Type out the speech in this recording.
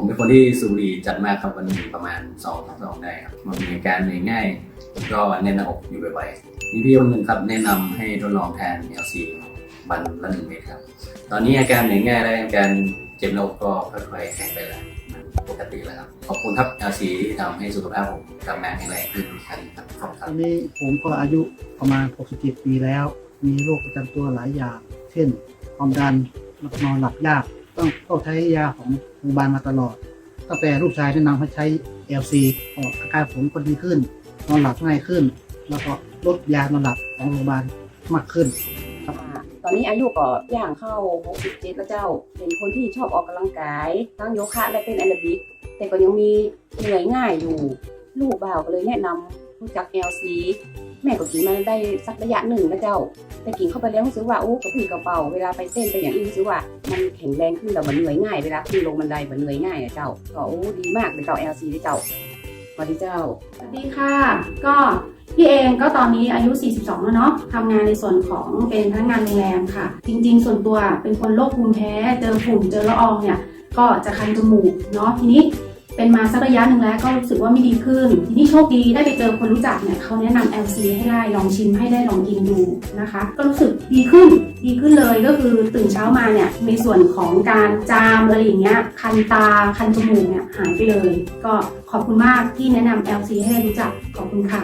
ผมเป็นคนที่สูบบุหรี่จัดมากครับวันหนึงประมาณ2องสองได้ครับมันมีอาการเหนื่อยง่ายก็แน่นหน้าอกอยู่บ่อยๆมีพี่คนหนึ่งครับแนะนำให้ทดลองแทน LC วันละหนึ่งเม็ดครับ ตอนนี้อาการเหนื่อยง่ายและอาการเจ็บหน้าอกก็ค่อยๆหายไปแล้วมันปกติแล้วครับขอบคุณครับ LC ที่ทำให้สุขภาพผมกลับมาแข็งแรงขึ้นอีกครั้งครับขอบคุณคตรัอบ นนี้ผมก็อายุประมาณ 67 ปีแล้ว มีโรคประจำตัวหลายอย่าง เช่นความดันนอนหลับยาก ต้องต้องใช้ยาของโรงพยาบาลมาตลอดตั้งแต่ลูกชายแนะนำให้ใช้ LC ก็อาการผมก็ดีขึ้น นอนหลับง่ายขึ้น แล้วก็ลดยานอนหลับของโรงพยาบาลมากขึ้น ตอนนี้อายุก็ย่างเข้า 67 แล้วเจ้า เป็นคนที่ชอบออกกำลังกาย ทั้งโยคะและเป็นแอโรบิก แต่ก็ยังมีเหนื่อยง่ายอยู่ ลูกบ่าวก็เลยแนะนำ รู้จัก LC แม่ก็กินมาได้สักระยะหนึ่งนะเจ้า แต่กินเข้าไปแล้วรู้สึกว่าโอ้กระปรี้กระเป๋าเวลาไปเต้นไปอย่างนี้รู้สึกว่ามันแข็งแรงขึ้นแต่มันเหนื่อยง่ายเวลาขึ้นลงบันไดมันเหนื่อยง่ายอะเจ้าก็โอ้ดีมากเลยเจ้า LC เลยเจ้าสวัสดีเจ้าสวัสดีค่ะ ก็พี่เองก็ตอนนี้อายุ 42 แล้วเนาะทำงานในส่วนของเป็นพนักงานโรงแรมค่ะ จริง ๆ ส่วนตัวเป็นคนโรคภูมิแพ้ เจอฝุ่นเจอละอองเนี่ย ก็จะคันจมูกเนาะทีนี้ เป็นมาสักระยะหนึ่งแล้วก็รู้สึกว่าไม่ดีขึ้น ทีนี้โชคดีได้ไปเจอคนรู้จักเนี่ยเขาแนะนำ LC ให้ได้ลองชิมให้ได้ลองกินดูนะคะ ก็รู้สึกดีขึ้นดีขึ้นเลยก็คือตื่นเช้ามาเนี่ยในส่วนของการจามอะไรอย่างเงี้ยคันตาคันจมูกเนี่ยหายไปเลย ก็ขอบคุณมากที่แนะนำ LC ให้ได้รู้จักขอบคุณค่ะ